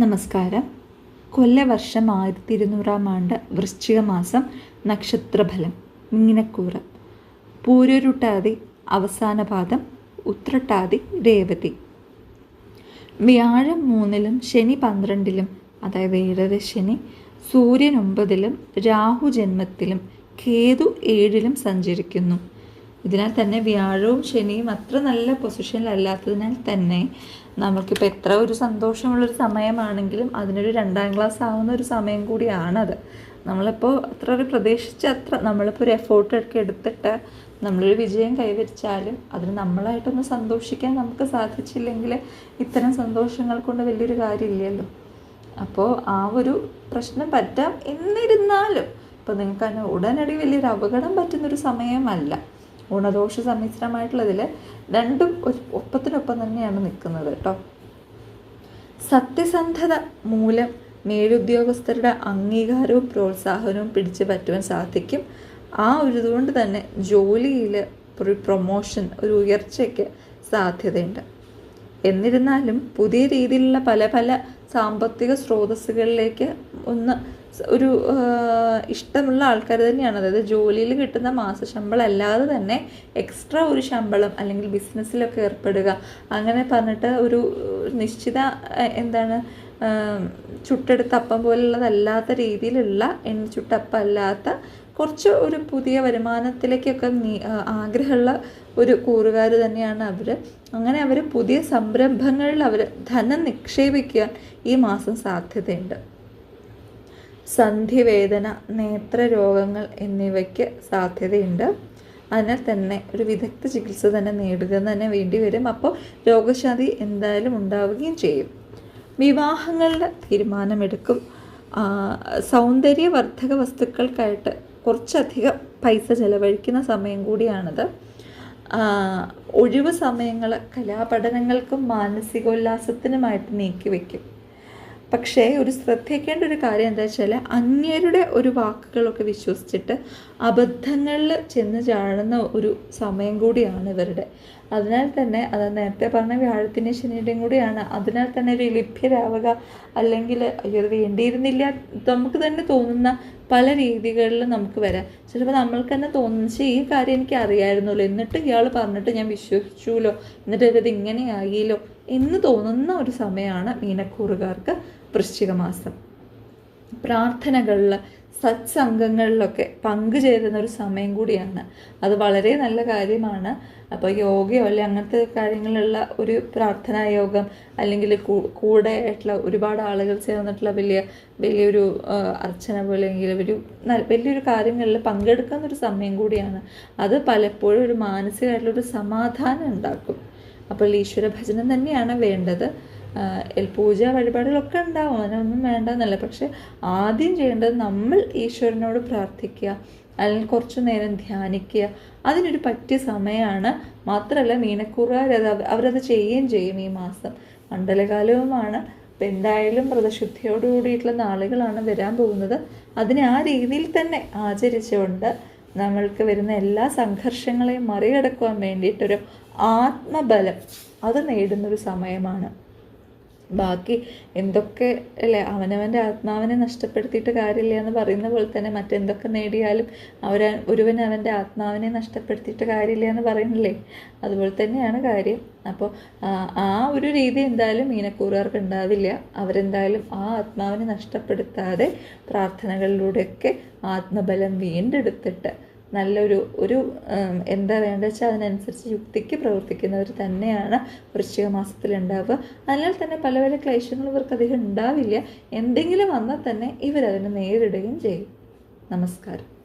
നമസ്കാരം. കൊല്ലവർഷം ആയിരത്തി ഇരുന്നൂറാം ആണ്ട് വൃശ്ചിക മാസം നക്ഷത്രഫലം മീനക്കൂറ്. പൂരൊരുട്ടാതി അവസാന പാദം ഉത്രട്ടാതി രേവതി. വ്യാഴം മൂന്നിലും ശനി പന്ത്രണ്ടിലും അതായത് ഏഴര ശനി സൂര്യൻ ഒമ്പതിലും രാഹു ജന്മത്തിലും കേതു ഏഴിലും സഞ്ചരിക്കുന്നു. ഇതിനാൽ തന്നെ വ്യാഴവും ശനിയും അത്ര നല്ല പൊസിഷനിലല്ലാത്തതിനാൽ തന്നെ നമുക്കിപ്പോൾ എത്ര ഒരു സന്തോഷമുള്ളൊരു സമയമാണെങ്കിലും അതിനൊരു രണ്ടാം ക്ലാസ് ആവുന്ന ഒരു സമയം കൂടിയാണത്. നമ്മളിപ്പോൾ അത്ര ഒരു പ്രതീക്ഷിച്ച അത്ര നമ്മളിപ്പോൾ ഒരു എഫേർട്ട് ഒക്കെ എടുത്തിട്ട് നമ്മളൊരു വിജയം കൈവരിച്ചാലും അതിന് നമ്മളായിട്ടൊന്ന് സന്തോഷിക്കാൻ നമുക്ക് സാധിച്ചില്ലെങ്കിൽ ഇത്തരം സന്തോഷങ്ങൾ കൊണ്ട് വലിയൊരു കാര്യമില്ലല്ലോ. അപ്പോൾ ആ ഒരു പ്രശ്നം പറ്റാം എന്നിരുന്നാലും ഇപ്പോൾ നിങ്ങൾക്ക് അതിന് ഉടനടി വലിയൊരു അപകടം പറ്റുന്നൊരു സമയമല്ല. ഗുണദോഷ സമ്മിശ്രമായിട്ടുള്ളതിൽ രണ്ടും ഒരു ഒപ്പത്തിനൊപ്പം തന്നെയാണ് നിൽക്കുന്നത് കേട്ടോ സത്യസന്ധത മൂലം മേലുദ്യോഗസ്ഥരുടെ അംഗീകാരവും പ്രോത്സാഹനവും പിടിച്ചു പറ്റുവാൻ സാധിക്കും. ആ ഒരു ഇതുകൊണ്ട് തന്നെ ജോലിയിൽ ഒരു പ്രൊമോഷൻ ഒരു ഉയർച്ചയ്ക്ക് സാധ്യതയുണ്ട്. എന്നിരുന്നാലും പുതിയ രീതിയിലുള്ള പല പല സാമ്പത്തിക സ്രോതസ്സുകളിലേക്ക് ഒന്ന് ഒരു ഇഷ്ടമുള്ള ആൾക്കാർ തന്നെയാണ്. അതായത് ജോലിയിൽ കിട്ടുന്ന മാസശമ്പളം അല്ലാതെ തന്നെ എക്സ്ട്രാ ഒരു ശമ്പളം അല്ലെങ്കിൽ ബിസിനസ്സിലൊക്കെ ഏർപ്പെടുക. അങ്ങനെ പറഞ്ഞിട്ട് ഒരു നിശ്ചിത എന്താണ് ചുട്ടെടുത്ത അപ്പം പോലുള്ളതല്ലാത്ത രീതിയിലുള്ള എണ്ണ ചുട്ടപ്പം അല്ലാത്ത കുറച്ച് ഒരു പുതിയ വരുമാനത്തിലേക്കൊക്കെ ആഗ്രഹമുള്ള ഒരു കൂറുകാർ തന്നെയാണ് അവർ അങ്ങനെ അവർ പുതിയ സംരംഭങ്ങളിൽ അവർ ധനം നിക്ഷേപിക്കാൻ ഈ മാസം സാധ്യതയുണ്ട്. സന്ധിവേദന നേത്രരോഗങ്ങൾ എന്നിവയ്ക്ക് സാധ്യതയുണ്ട്. അതിനാൽ തന്നെ ഒരു വിദഗ്ധ ചികിത്സ തന്നെ നേടുക തന്നെ വേണ്ടി വരും. അപ്പോൾ രോഗശാന്തി എന്തായാലും ഉണ്ടാവുകയും ചെയ്യും. വിവാഹങ്ങളുടെ തീരുമാനമെടുക്കും. സൗന്ദര്യവർദ്ധക വസ്തുക്കൾക്കായിട്ട് കുറച്ചധികം പൈസ ചെലവഴിക്കുന്ന സമയം കൂടിയാണിത്. ഒഴിവ് സമയങ്ങൾ കലാപഠനങ്ങൾക്കും മാനസികോല്ലാസത്തിനുമായിട്ട് നീക്കി വയ്ക്കും. പക്ഷേ ഒരു ശ്രദ്ധിക്കേണ്ട ഒരു കാര്യം എന്താ വെച്ചാൽ അന്യരുടെ ഒരു വാക്കുകളൊക്കെ വിശ്വസിച്ചിട്ട് അബദ്ധങ്ങളിൽ ചെന്ന് ചാടുന്ന ഒരു സമയം കൂടിയാണ് ഇവരുടെ. അതിനാൽ തന്നെ അത് നേരത്തെ പറഞ്ഞ വ്യാഴത്തിന്റെ ശനിയുടെയും കൂടിയാണ്. അതിനാൽ തന്നെ ഒരു ലഭ്യരാവുക അല്ലെങ്കിൽ അയ്യോ വേണ്ടിയിരുന്നില്ല. നമുക്ക് തന്നെ തോന്നുന്ന പല രീതികളിൽ നമുക്ക് വരാം. ചിലപ്പോൾ നമ്മൾക്ക് തന്നെ തോന്നുന്നു ഈ കാര്യം എനിക്ക് അറിയായിരുന്നല്ലോ. എന്നിട്ട് ഇയാൾ പറഞ്ഞിട്ട് ഞാൻ വിശ്വസിച്ചുല്ലോ എന്നിട്ട് ഇത് ആയില്ലോ എന്ന് തോന്നുന്ന ഒരു സമയമാണ് മീനക്കൂറുകാർക്ക് വൃശ്ചിക മാസം. പ്രാർത്ഥനകളിൽ സത്സംഗങ്ങളിലൊക്കെ പങ്കുചേരുന്ന ഒരു സമയം കൂടിയാണ്. അത് വളരെ നല്ല കാര്യമാണ്. അപ്പോൾ യോഗയോ അല്ലെ അങ്ങനത്തെ കാര്യങ്ങളുള്ള ഒരു പ്രാർത്ഥനാ യോഗം അല്ലെങ്കിൽ കൂടെ ആയിട്ടുള്ള ഒരുപാട് ആളുകൾ ചേർന്നിട്ടുള്ള വലിയ വലിയൊരു അർച്ചന പോലെ അല്ലെങ്കിൽ ഒരു വലിയൊരു കാര്യങ്ങളിൽ പങ്കെടുക്കുന്ന ഒരു സമയം കൂടിയാണ്. അത് പലപ്പോഴും ഒരു മാനസികമായിട്ടുള്ളൊരു സമാധാനം ഉണ്ടാക്കും. അപ്പോൾ ഈശ്വര ഭജനം തന്നെയാണ് വേണ്ടത്. പൂജ വഴിപാടുകളൊക്കെ ഉണ്ടാവും. അതിനൊന്നും വേണ്ടെന്നല്ല. പക്ഷെ ആദ്യം ചെയ്യേണ്ടത് നമ്മൾ ഈശ്വരനോട് പ്രാർത്ഥിക്കുക അല്ലെങ്കിൽ കുറച്ചു നേരം ധ്യാനിക്കുക. അതിനൊരു പറ്റിയ സമയമാണ്. മാത്രമല്ല മീനക്കൂറുകാരത് അവരത് ചെയ്യുകയും ചെയ്യും ഈ മാസം. മണ്ഡലകാലവുമാണ്. അപ്പം എന്തായാലും വ്രതശുദ്ധിയോട് കൂടിയിട്ടുള്ള നാളുകളാണ് വരാൻ പോകുന്നത്. അതിനെ ആ രീതിയിൽ തന്നെ ആചരിച്ചുകൊണ്ട് നമ്മൾക്ക് വരുന്ന എല്ലാ സംഘർഷങ്ങളെയും മറികടക്കുവാൻ വേണ്ടിയിട്ടൊരു ആത്മബലം അത് നേടുന്നൊരു സമയമാണ്. ബാക്കി എന്തൊക്കെ അല്ലേ അവനവന്റെ ആത്മാവിനെ നഷ്ടപ്പെടുത്തിയിട്ട് കാര്യമില്ല എന്ന് പറയുന്ന പോലെ തന്നെ മറ്റെന്തൊക്കെ നേടിയാലും അവർ ഒരുവൻ അവന്റെ ആത്മാവിനെ നഷ്ടപ്പെടുത്തിയിട്ട് കാര്യമില്ല എന്ന് പറയുന്നില്ലേ? അതുപോലെ തന്നെയാണ് കാര്യം. അപ്പോൾ ആ ഒരു രീതി എന്തായാലും മീനക്കൂറുകാർക്ക് ഉണ്ടാവില്ല. അവരെന്തായാലും ആ ആത്മാവിനെ നഷ്ടപ്പെടുത്താതെ പ്രാർത്ഥനകളിലൂടെയൊക്കെ ആത്മബലം വീണ്ടെടുത്തിട്ട് നല്ലൊരു ഒരു എന്താ വേണ്ടത് വെച്ചാൽ അതിനനുസരിച്ച് യുക്തിക്ക് പ്രവർത്തിക്കുന്നവർ തന്നെയാണ് വൃശ്ചിക മാസത്തിൽ ഉണ്ടാവുക. അതിനാൽ തന്നെ പല പല ക്ലേശങ്ങളും ഇവർക്ക് അധികം ഉണ്ടാവില്ല. എന്തെങ്കിലും വന്നാൽ തന്നെ ഇവരതിനെ നേരിടുകയും ചെയ്യും. നമസ്കാരം.